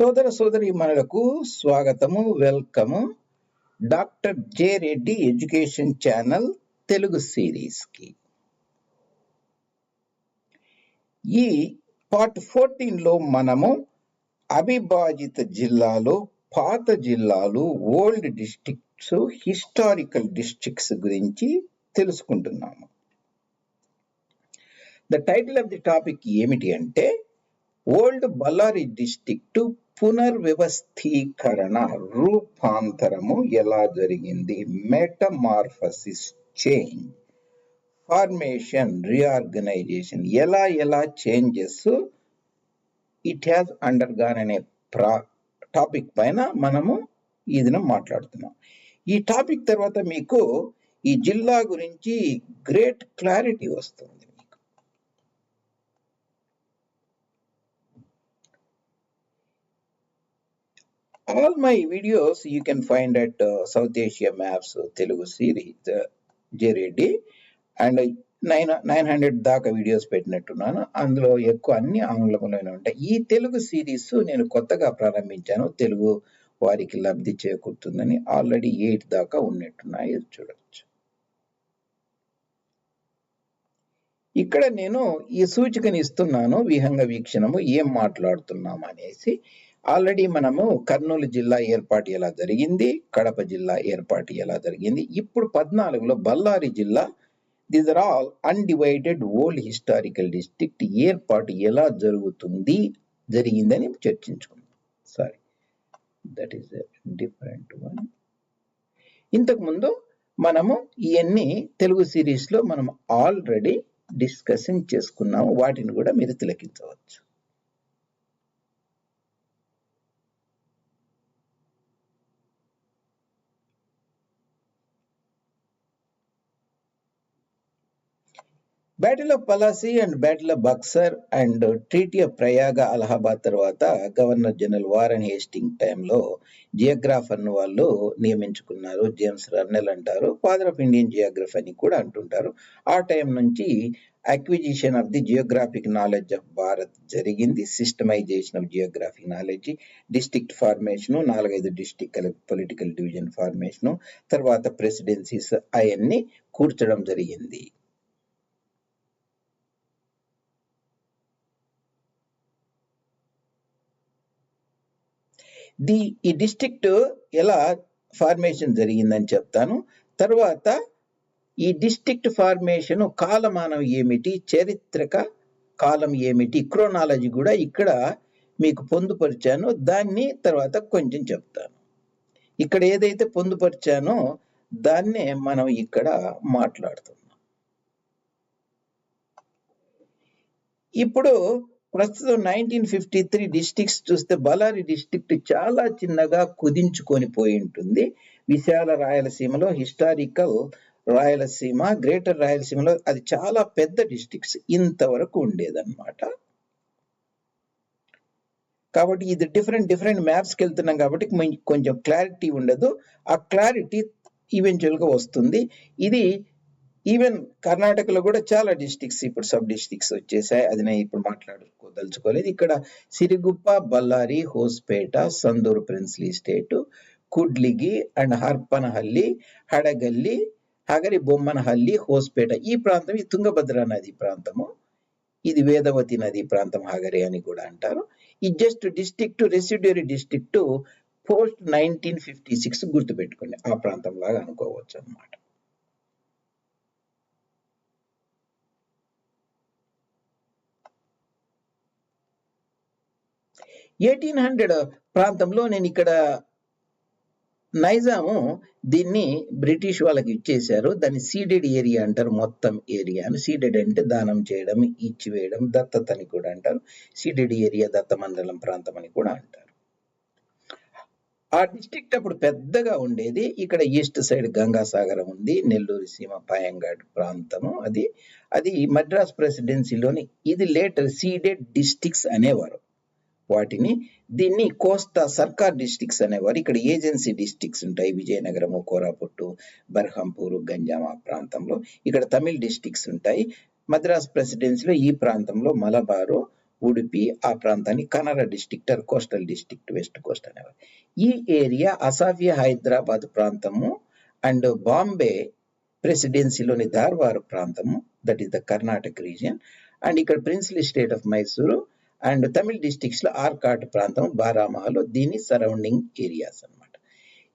సోదర సోదరి మనలకు స్వాగతము welcome. Doctor J Reddy education channel Telugu సిరీస్కి ఈ పార్ట్ ఫోర్టీన్లో మనము అవిభాజిత జిల్లాలో పాత జిల్లాలు ఓల్డ్ డిస్టిక్స్ హిస్టారికల్ డిస్ట్రిక్ట్స్ గురించి తెలుసుకుంటున్నాము. The title of the topic ఏమిటి అంటే ఓల్డ్ బళ్ళారి డిస్ట్రిక్ట్ పునర్వ్యవస్థీకరణ రూపాంతరము ఎలా జరిగింది? మెటమార్ఫసిస్ చేంజ్ ఫార్మేషన్ రీఆర్గనైజేషన్ ఎలా ఎలా changes? It has undergone అనే ప్రా టాపిక్ పైన మనము ఈ దినం మాట్లాడుతున్నాం. ఈ టాపిక్ తర్వాత మీకు ఈ జిల్లా గురించి గ్రేట్ క్లారిటీ వస్తుంది. All my videos you can find at uh, South Asia Maps series Telugu series uh, and nine nine hundred దాకా వీడియోస్ పెట్టినట్టున్నాను. అందులో ఎక్కువ అన్ని ఆంగ్లంలోనే ఉంటాయి. ఈ తెలుగు సిరీస్ నేను కొత్తగా ప్రారంభించాను. తెలుగు వారికి లబ్ధి చేకూరుతుందని ఆల్రెడీ ఎయిట్ దాకా ఉన్నట్టున్నాయి. చూడవచ్చు చూడొచ్చు. ఇక్కడ నేను ఈ సూచికని ఇస్తున్నాను. విహంగ వీక్షణము ఏం మాట్లాడుతున్నాం అనేసి ఆల్రెడీ మనము కర్నూలు జిల్లా ఏర్పాటు ఎలా జరిగింది కడప జిల్లా ఏర్పాటు ఎలా జరిగింది ఇప్పుడు పద్నాలుగులో బళ్ళారి జిల్లా. These are all undivided old historical district ఏర్పాటు ఎలా జరుగుతుంది జరిగిందని చర్చించుకుందాం. Sorry that is different one ఇంతకుముందు మనము ఇవన్నీ తెలుగు సిరీస్లో మనం ఆల్రెడీ డిస్కషన్ చేసుకున్నాము. వాటిని కూడా మీరు తిలకించవచ్చు. Battle of Plassey and battle of Buxar and treaty of Prayag Allahabad తర్వాత గవర్నర్ జనరల్ వారన్ హేస్టింగ్ టైంలో జియోగ్రాఫర్ను వాళ్ళు నియమించుకున్నారు. జేమ్స్ రన్నెల్ అంటారు. ఫాదర్ ఆఫ్ ఇండియన్ జియోగ్రఫీ అని కూడా అంటుంటారు. ఆ టైం నుంచి acquisition of the geographic knowledge of Bharat జరిగింది. Systemisation of geographic knowledge district formation నాలుగైదు డిస్టిక్ పొలిటికల్ డివిజన్ ఫార్మేషన్ తర్వాత ప్రెసిడెన్సీస్ అవన్నీ కూర్చడం జరిగింది. ది ఈ డిస్ట్రిక్ట్ ఎలా ఫార్మేషన్ జరిగిందని చెప్తాను. తర్వాత ఈ డిస్ట్రిక్ట్ ఫార్మేషన్ కాలమానం ఏమిటి చరిత్రక కాలం ఏమిటి క్రోనాలజీ కూడా ఇక్కడ మీకు పొందుపరిచాను. దాన్ని తర్వాత కొంచెం చెప్తాను. ఇక్కడ ఏదైతే పొందుపరిచానో దాన్నే మనం ఇక్కడ మాట్లాడుతున్నాం. ఇప్పుడు ప్రస్తుతం నైన్టీన్ ఫిఫ్టీ త్రీ డిస్టిక్స్ చూస్తే బళ్ళారి డిస్టిక్ట్ చాలా చిన్నగా కుదించుకొని పోయి ఉంటుంది. విశాల రాయలసీమలో హిస్టారికల్ రాయలసీమ గ్రేటర్ రాయలసీమలో అది చాలా పెద్ద డిస్టిక్స్ ఇంతవరకు ఉండేదన్నమాట. కాబట్టి ఇది డిఫరెంట్ డిఫరెంట్ మ్యాప్స్కి వెళ్తున్నాం కాబట్టి కొంచెం క్లారిటీ ఉండదు. ఆ క్లారిటీ ఈవెన్చువల్గా వస్తుంది. ఇది ఈవెన్ కర్ణాటకలో కూడా చాలా డిస్టిక్స్ ఇప్పుడు సబ్ డిస్టిక్స్ వచ్చేసాయి. అది నేను ఇప్పుడు మాట్లాడుకోదలుచుకోలేదు. ఇక్కడ Siruguppa Bellary Hospet Sandur princely state Kudligi and Harpanahalli Hadagalli Hagari Bommanahalli Hospet ఈ ప్రాంతం ఈ తుంగభద్ర నది ప్రాంతము. ఇది వేదవతి నది ప్రాంతం హగరి అని కూడా అంటారు. ఈ just district residuary district post nineteen fifty six గుర్తుపెట్టుకోండి. ఆ ప్రాంతం లాగా అనుకోవచ్చు అన్నమాట ఎయిటీన్ హండ్రెడ్ ప్రాంతంలో నేను ఇక్కడ నైజాము దీన్ని బ్రిటిష్ వాళ్ళకి ఇచ్చేశారు. దాన్ని సీడెడ్ ఏరియా అంటారు. మొత్తం ఏరియాను సీడెడ్ అంటే దానం చేయడం ఇచ్చివేయడం దత్తత అని కూడా అంటారు. సీడెడ్ ఏరియా దత్త మండలం ప్రాంతం అని కూడా అంటారు. ఆ డిస్ట్రిక్ట్ అప్పుడు పెద్దగా ఉండేది. ఇక్కడ ఈస్ట్ సైడ్ గంగాసాగరం ఉంది. నెల్లూరు సీమ పాయంగాడ్ ప్రాంతము అది. అది మద్రాస్ ప్రెసిడెన్సీలోని ఇది లేటర్ సీడెడ్ డిస్టిక్స్ అనేవారు. వాటిని దీన్ని కోస్తా సర్కార్ డిస్టిక్స్ అనేవారు. ఇక్కడ ఏజెన్సీ డిస్టిక్స్ ఉంటాయి. విజయనగరము కోరాపుట్టు బర్హంపూరు గంజామా ప్రాంతంలో. ఇక్కడ తమిళ్ డిస్టిక్స్ ఉంటాయి. మద్రాస్ ప్రెసిడెన్సీలో ఈ ప్రాంతంలో మలబారు ఉడిపి ఆ ప్రాంతాన్ని Kannada district or coastal district west coast అనేవారు. ఈ ఏరియా అసాఫియా హైదరాబాద్ ప్రాంతము అండ్ బాంబే ప్రెసిడెన్సీలోని ధార్వార్ ప్రాంతము that is the Karnataka region. And ఇక్కడ princely state of Mysore and Tamil డిస్ట్రిక్ట్స్లో Arcot ప్రాంతం బారామహలో దీని సరౌండింగ్ ఏరియాస్ అనమాట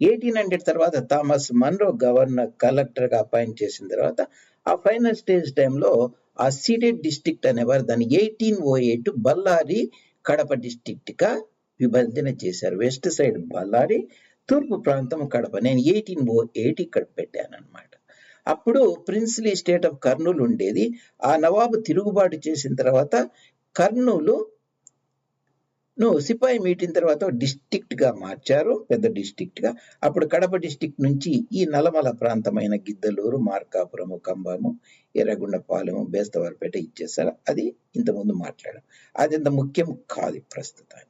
ఎయిటీన్ హండ్రెడ్ తర్వాత థామస్ మన్రో గవర్నర్ కలెక్టర్గా అపాయింట్ చేసిన తర్వాత ఆ ఫైనల్ స్టేజ్ టైంలో ఆ సీడెడ్ డిస్ట్రిక్ట్ అనేవారు దాన్ని eighteen o eight Bellary Kadapa డిస్టిక్ట్గా విభజన చేశారు. వెస్ట్ సైడ్ బల్లారి తూర్పు ప్రాంతం కడప. నేను ఎయిటీన్ ఓ ఎయిట్ ఇక్కడ పెట్టాను అనమాట అప్పుడు ప్రిన్స్లీ స్టేట్ ఆఫ్ కర్నూలు ఉండేది. ఆ నవాబు తిరుగుబాటు చేసిన తర్వాత కర్నూలు ను సిపాయి మీటిన తర్వాత డిస్టిక్ట్గా మార్చారు పెద్ద డిస్ట్రిక్ట్గా. అప్పుడు కడప డిస్టిక్ నుంచి ఈ నలమల ప్రాంతమైన గిద్దలూరు మార్కాపురము కంబము ఎర్రగుండపాలెము బేస్తవారిపేట ఇచ్చేసారు అది ఇంతకుముందు మాట్లాడాం. అది ఇంత ముఖ్యం కాదు ప్రస్తుతానికి.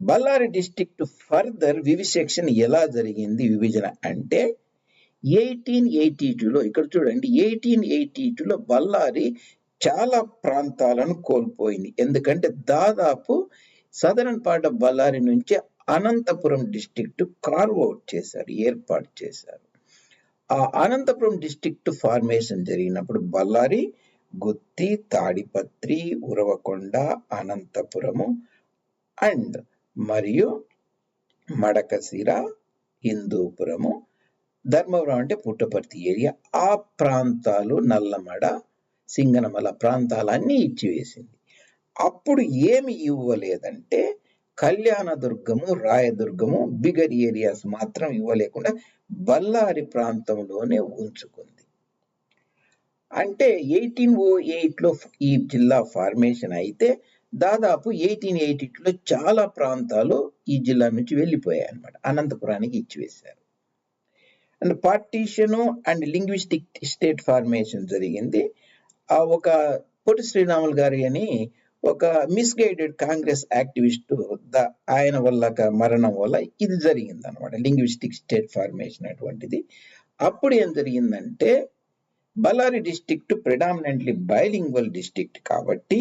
బళ్ళారి డిస్ట్రిక్ట్ ఫర్దర్ వివిసెక్షన్ ఎలా జరిగింది విభజన అంటే ఎయిటీన్ ఎయిటీ టూలో ఇక్కడ చూడండి ఎయిటీన్ ఎయిటీ టూలో బళ్ళారి చాలా ప్రాంతాలను కోల్పోయింది. ఎందుకంటే దాదాపు సదరన్ పార్ట్ ఆఫ్ బళ్ళారి నుంచి అనంతపురం డిస్టిక్ట్ కార్వ్ అవుట్ చేశారు ఏర్పాటు చేశారు. ఆ అనంతపురం డిస్టిక్ట్ ఫార్మేషన్ జరిగినప్పుడు బళ్ళారి గుత్తి తాడిపత్రి ఉరవకొండ అనంతపురము అండ్ మరియు మడకశిర హిందూపురము ధర్మవరం అంటే పుట్టపర్తి ఏరియా. ఆ ప్రాంతాలు నల్లమడ సింగనమల ప్రాంతాలన్నీ ఇచ్చివేసింది. అప్పుడు ఏమి ఇవ్వలేదంటే కళ్యాణదుర్గము రాయదుర్గము బిగర్ ఏరియాస్ మాత్రం ఇవ్వలేకుండా బళ్ళారి ప్రాంతంలోనే ఉంచుకుంది. అంటే ఎయిటీన్ ఓ ఎయిట్లో ఈ జిల్లా ఫార్మేషన్ అయితే దాదాపు ఎయిటీన్ ఎయిటీలో చాలా ప్రాంతాలు ఈ జిల్లా నుంచి వెళ్ళిపోయాయి అన్నమాట అనంతపురానికి ఇచ్చివేశారు. And partition and linguistic state formation జరిగింది. ఒక పొట్టి శ్రీరాములు గారి అని ఒక మిస్గైడెడ్ కాంగ్రెస్ యాక్టివిస్ట్ ఆయన వల్ల మరణం వల్ల ఇది జరిగింది అనమాట లింగ్విస్టిక్ స్టేట్ ఫార్మేషన్ అటువంటిది. అప్పుడు ఏం జరిగిందంటే Bellary district predominantly bilingual district కాబట్టి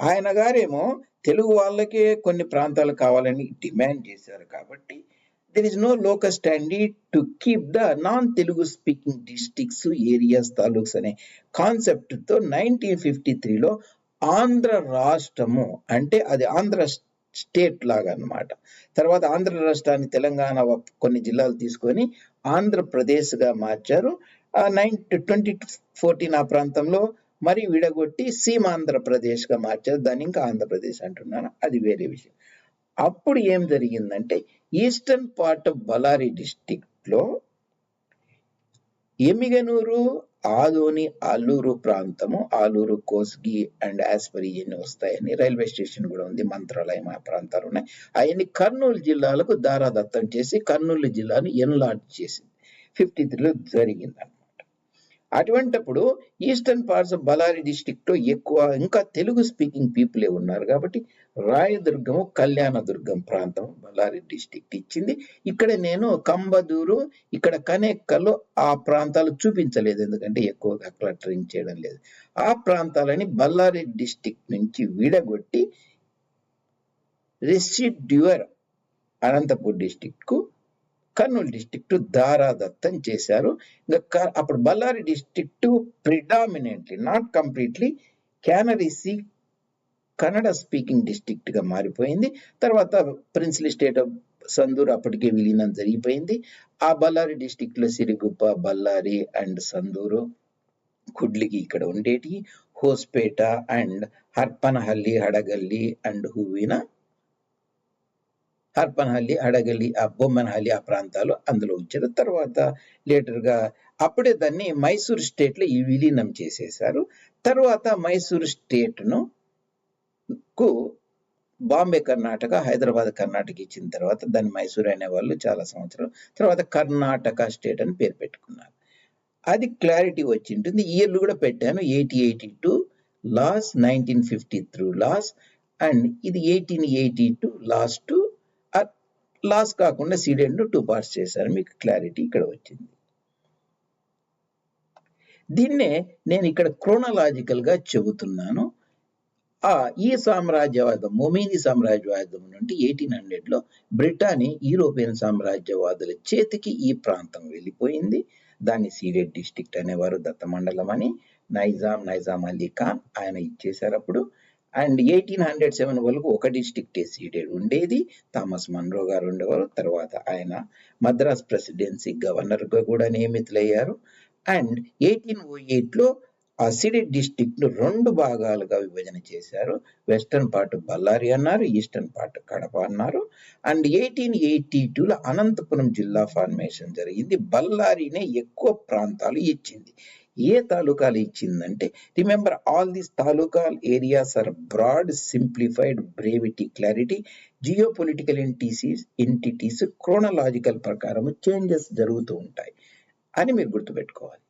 ఆయన గారేమో తెలుగు వాళ్ళకే కొన్ని ప్రాంతాలు కావాలని డిమాండ్ చేశారు కాబట్టి there is no local standard to keep the non Telugu speaking districts areas taluks అనే కాన్సెప్ట్తో నైన్టీన్ ఫిఫ్టీ త్రీలో ఆంధ్ర రాష్ట్రము అంటే అది ఆంధ్ర స్టేట్ లాగా అన్నమాట. తర్వాత ఆంధ్ర రాష్ట్రాన్ని తెలంగాణ కొన్ని జిల్లాలు తీసుకొని ఆంధ్రప్రదేశ్గా మార్చారు. ఆ నైన్ ట్వంటీ ఫోర్టీన్ ఆ ప్రాంతంలో మరి విడగొట్టి సీమాంధ్రప్రదేశ్గా మార్చారు. దాన్ని ఇంకా ఆంధ్రప్రదేశ్ అంటున్నాను. అది వేరే విషయం. అప్పుడు ఏం జరిగిందంటే ఈస్టర్న్ పార్ట్ ఆఫ్ బలారి డిస్టిక్ట్లో ఎమిగనూరు ఆదోని ఆలూరు ప్రాంతము ఆలూరు కోస్గి అండ్ ఆస్పరి వస్తాయని రైల్వే స్టేషన్ కూడా ఉంది మంత్రాలయం ఆ ప్రాంతాలు ఉన్నాయి. అవన్నీ కర్నూలు జిల్లాలకు దారాదత్తం చేసి కర్నూలు జిల్లాను ఎన్లార్జ్ చేసింది. ఫిఫ్టీ త్రీలో జరిగింది అటువంటప్పుడు ఈస్టర్న్ పార్ట్స్ ఆఫ్ బళ్ళారి డిస్టిక్లో ఎక్కువ ఇంకా తెలుగు స్పీకింగ్ పీపులే ఉన్నారు కాబట్టి రాయదుర్గము కళ్యాణదుర్గం ప్రాంతం బళ్ళారి డిస్టిక్ ఇచ్చింది. ఇక్కడ నేను కంబదూరు ఇక్కడ కనేక్కల్లో ఆ ప్రాంతాలు చూపించలేదు. ఎందుకంటే ఎక్కువగా క్లటరింగ్ చేయడం లేదు. ఆ ప్రాంతాలని బళ్ళారి డిస్టిక్ నుంచి విడగొట్టి రెసిడ్యూర్ అనంతపూర్ డిస్టిక్కు కు కర్నూలు డిస్ట్రిక్ట్ దారాదత్తం చేశారు. ఇంకా అప్పుడు Bellary district predominantly not completely Canarese Kannada speaking డిస్ట్రిక్ట్గా మారిపోయింది. తర్వాత ప్రిన్స్లీ స్టేట్ ఆఫ్ సందూర్ అప్పటికే విలీనం జరిగిపోయింది. ఆ బళ్ళారి డిస్ట్రిక్ట్లో సిరిగుప్ప బళ్ళారి అండ్ సందూరు కుడ్లికి ఇక్కడ ఉండేటి హోస్పేట అండ్ హర్పనహల్లి హడగల్లి అండ్ హూవిన హర్పన్హల్లి అడగలి ఆ బొమ్మన్హల్లి ఆ ప్రాంతాలు అందులో ఉంచారు తర్వాత లేటర్గా అప్పుడే దాన్ని మైసూర్ స్టేట్లో ఈ విలీనం చేసేశారు. తర్వాత మైసూర్ స్టేట్ను కు బాంబే కర్ణాటక హైదరాబాద్ కర్ణాటక ఇచ్చిన తర్వాత దాన్ని మైసూర్ అనే వాళ్ళు చాలా సంవత్సరాలు తర్వాత కర్ణాటక స్టేట్ అని పేరు పెట్టుకున్నారు. అది క్లారిటీ వచ్చి ఉంటుంది ఇయర్లు కూడా పెట్టాను eighty eighty two loss nineteen fifty through loss and ఇది eighteen eighty two last loss కాకుండా సీడెడ్ను టూ పార్ట్స్ చేశారు. మీకు క్లారిటీ ఇక్కడ వచ్చింది. దీన్నే నేను ఇక్కడ క్రోనలాజికల్గా చెబుతున్నాను. ఆ ఈ సామ్రాజ్యవాదం మొమీని సామ్రాజ్యవాదం నుండి ఎయిటీన్ హండ్రెడ్లో బ్రిటానీ యూరోపియన్ సామ్రాజ్యవాదుల చేతికి ఈ ప్రాంతం వెళ్ళిపోయింది. దాన్ని సీడెడ్ డిస్టిక్ట్ అనేవారు దత్తమండలం అని. నైజాం నైజాం అలీ ఖాన్ ఆయన ఇచ్చేశారు అప్పుడు. అండ్ ఎయిటీన్ హండ్రెడ్ సెవెన్ వరకు ఒక డిస్టిక్ట్ సీడెడ్ ఉండేది. థామస్ మన్రో గారు ఉండేవారు. తర్వాత ఆయన మద్రాస్ ప్రెసిడెన్సీ గవర్నర్గా కూడా నియమితులయ్యారు. అండ్ ఎయిటీన్ ఓ ఎయిట్లో ఆ సీడెడ్ డిస్ట్రిక్ట్ను రెండు భాగాలుగా విభజన చేశారు. వెస్టర్న్ పార్ట్ బళ్ళారి అన్నారు ఈస్టర్న్ పార్ట్ కడప అన్నారు. అండ్ ఎయిటీన్ ఎయిటీ టూలో అనంతపురం జిల్లా ఫార్మేషన్ జరిగింది. బళ్ళారినే ఎక్కువ ప్రాంతాలు ఇచ్చింది. ఏ తాలూకాలు ఇచ్చిందంటే remember all these తాలూకాల్ areas are broad simplified brevity clarity geopolitical entities entities chronological ప్రకారం చేంజెస్ జరుగుతూ ఉంటాయి అని మీరు గుర్తుపెట్టుకోవాలి.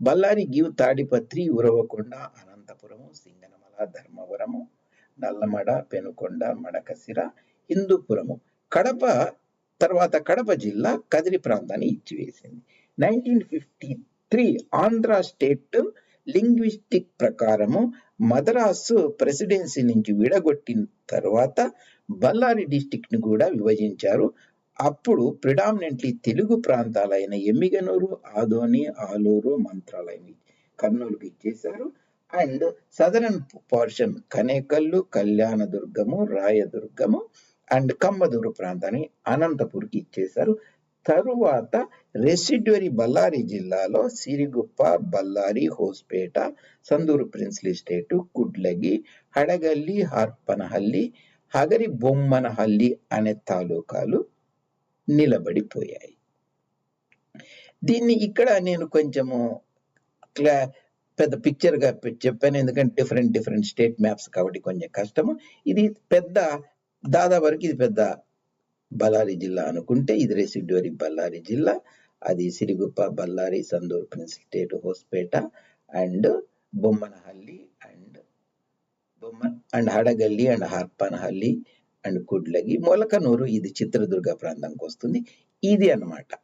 బళ్ళారి గివ్ తాడిపత్రి ఉరవకొండ అనంతపురము సింగనమల ధర్మవరము నల్లమడ పెనుకొండ మడకసిర హిందూపురము కడప తర్వాత కడప జిల్లా కదిరి ప్రాంతాన్ని ఇచ్చివేసింది. Nineteen fifty three Andhra state linguistic ప్రకారము మద్రాసు ప్రెసిడెన్సీ నుంచి విడగొట్టిన తర్వాత బళ్ళారి డిస్టిక్ట్ని కూడా విభజించారు. అప్పుడు ప్రిడామినెంట్లీ తెలుగు ప్రాంతాలైన ఎమ్మిగనూరు ఆదోని ఆలూరు మంత్రాలయం కర్నూలుకి ఇచ్చేశారు. And southern portion Kanekal Kalyandurg Rayadurg and Kammadur ప్రాంతాన్ని అనంతపూర్కి ఇచ్చేశారు. తరువాత రెసిడ్యురీ బళ్ళారి జిల్లాలో సిరిగుప్ప బళ్ళారి హోస్పేట సందూరు ప్రిన్స్లీ స్టేటు కుడ్లగి హడగల్లి హార్పనహల్లి హగరి బొమ్మనహల్లి అనే తాలూకాలు నిలబడిపోయాయి. దీన్ని ఇక్కడ నేను కొంచెము క్లా పెద్ద పిక్చర్గా చెప్పాను. ఎందుకంటే డిఫరెంట్ డిఫరెంట్ స్టేట్ మ్యాప్స్ కాబట్టి కొంచెం కష్టము. ఇది పెద్ద దాదాపు వరకు ఇది పెద్ద బళ్ళారి జిల్లా అనుకుంటే ఇది రెసిడ్యూరి బళ్ళారి జిల్లా అది Siruguppa Bellary Sandur prince state Hospet and Bommanahalli and బొమ్మ and Hadagalli and Harpanahalli and Kudligi Molakanur ఇది చిత్రదుర్గ ప్రాంతంకి వస్తుంది. ఇది అన్నమాట.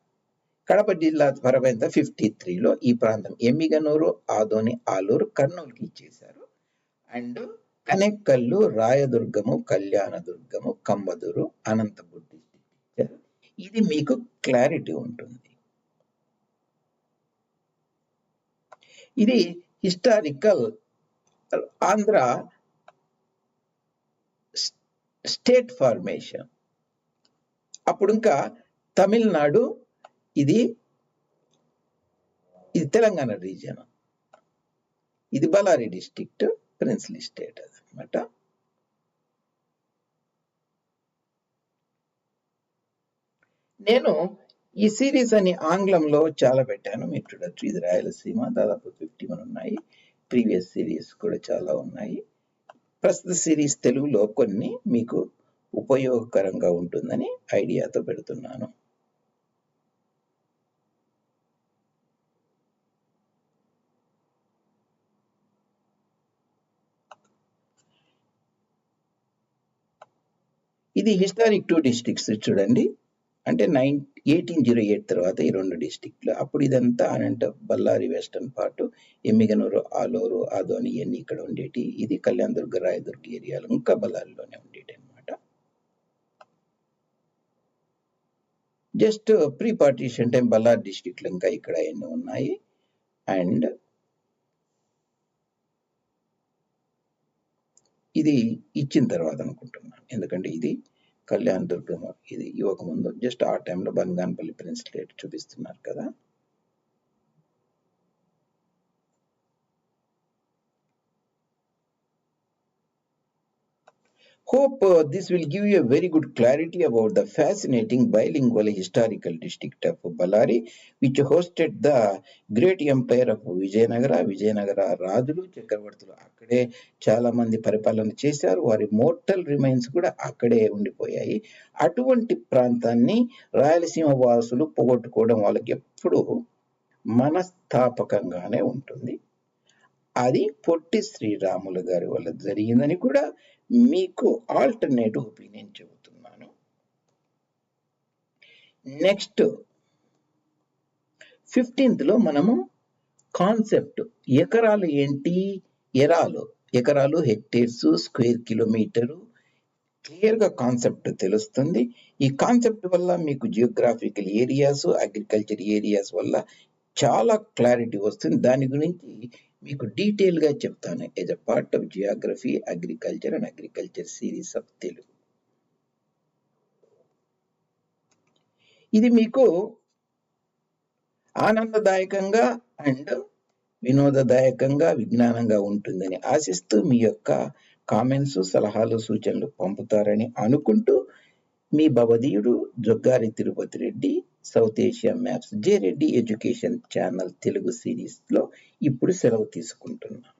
కడప జిల్లా పరమైన ఫిఫ్టీ త్రీలో ఈ ప్రాంతం ఎమ్మిగనూరు ఆదోని ఆలూరు కర్నూలుకి ఇచ్చేశారు. అండ్ కనెక్కల్లు రాయదుర్గము కళ్యాణదుర్గము కంబదూరు అనంతపురి ఇది మీకు క్లారిటీ ఉంటుంది. ఇది హిస్టారికల్ ఆంధ్ర స్టేట్ ఫార్మేషన్ అప్పుడు ఇంకా తమిళనాడు ఇది ఇది తెలంగాణ రీజియన్ ఇది బళ్ళారి డిస్ట్రిక్ట్ ప్రిన్స్లీ స్టేట్ అదనమాట. నేను ఈ సిరీస్ అని ఆంగ్లంలో చాలా పెట్టాను. మీరు చూడొచ్చు. ఇది రాయలసీమ. దాదాపు ఫిఫ్టీ వన్ ఉన్నాయి. ప్రీవియస్ సిరీస్ కూడా చాలా ఉన్నాయి. ప్రస్తుత సిరీస్ తెలుగులో కొన్ని మీకు ఉపయోగకరంగా ఉంటుందని ఐడియాతో పెడుతున్నాను. ఇది హిస్టారిక్ టూ డిస్ట్రిక్ట్స్ చూడండి. అంటే నైన్ ఎయిటీన్ జీరో ఎయిట్ తర్వాత ఈ రెండు డిస్టిక్లు. అప్పుడు ఇదంతా అనంట బళ్ళారి వెస్టర్న్ పార్ట్ ఎమ్మిగనూరు ఆలూరు ఆదోని ఇవన్నీ ఇక్కడ ఉండేటి. ఇది కళ్యాణ్ దుర్గ రాయదుర్గ ఏరియాలు ఇంకా బళ్ళారిలోనే ఉండేటి అనమాట just pre partition time Bellary డిస్టిక్లు ఇంకా ఇక్కడ ఎన్ని ఉన్నాయి. అండ్ ఇది ఇచ్చిన తర్వాత అనుకుంటున్నాను. ఎందుకంటే ఇది కళ్యాణ్ దుర్గం ఇది ఇవ్వకముందు జస్ట్ ఆ టైంలో బంగాన్పల్లి ప్రిన్స్ స్టేట్ చూపిస్తున్నారు కదా. Hope uh, this will give you a very good clarity about the fascinating bilingual historical district of Ballari, which hosted the great empire of Vijayanagara. Vijayanagara రాజులు చక్రవర్తులు అక్కడే చాలా మంది పరిపాలన చేశారు వారి మోర్టల్ రిమైన్స్ కూడా అక్కడే ఉండిపోయాయి అటువంటి ప్రాంతాన్ని రాయలసీమ వాసులు పోగొట్టుకోవడం వాళ్ళకి ఎప్పుడూ మనస్తాపకంగానే ఉంటుంది అది పొట్టి శ్రీరాములు గారి వల్ల జరిగిందని కూడా మీకు ఆల్టర్నేటివ్ ఒపీనియన్ చెబుతున్నాను. నెక్స్ట్ ఫిఫ్టీన్త్లో మనము కాన్సెప్ట్ ఎకరాలు ఏంటి? ఎరాలు. ఎకరాలు హెక్టేర్స్ స్క్వేర్ కిలోమీటరు క్లియర్గా కాన్సెప్ట్ తెలుస్తుంది. ఈ కాన్సెప్ట్ వల్ల మీకు జియోగ్రాఫికల్ ఏరియాస్ అగ్రికల్చర్ ఏరియాస్ వల్ల చాలా క్లారిటీ వస్తుంది. దాని గురించి మీకు డీటెయిల్గా చెప్తాను. As a part of geography agriculture and agriculture series of Telugu. ఇది మీకు ఆనందదాయకంగా అండ్ వినోదదాయకంగా విజ్ఞానంగా ఉంటుందని ఆశిస్తూ మీ యొక్క కామెంట్స్ సలహాలు సూచనలు పంపుతారని అనుకుంటూ మీ భవదీయుడు Joggari Tirupati Reddy South Asia Maps J Reddy education channel Telugu సిరీస్లో ఇప్పుడు సెలవు తీసుకుంటున్నాను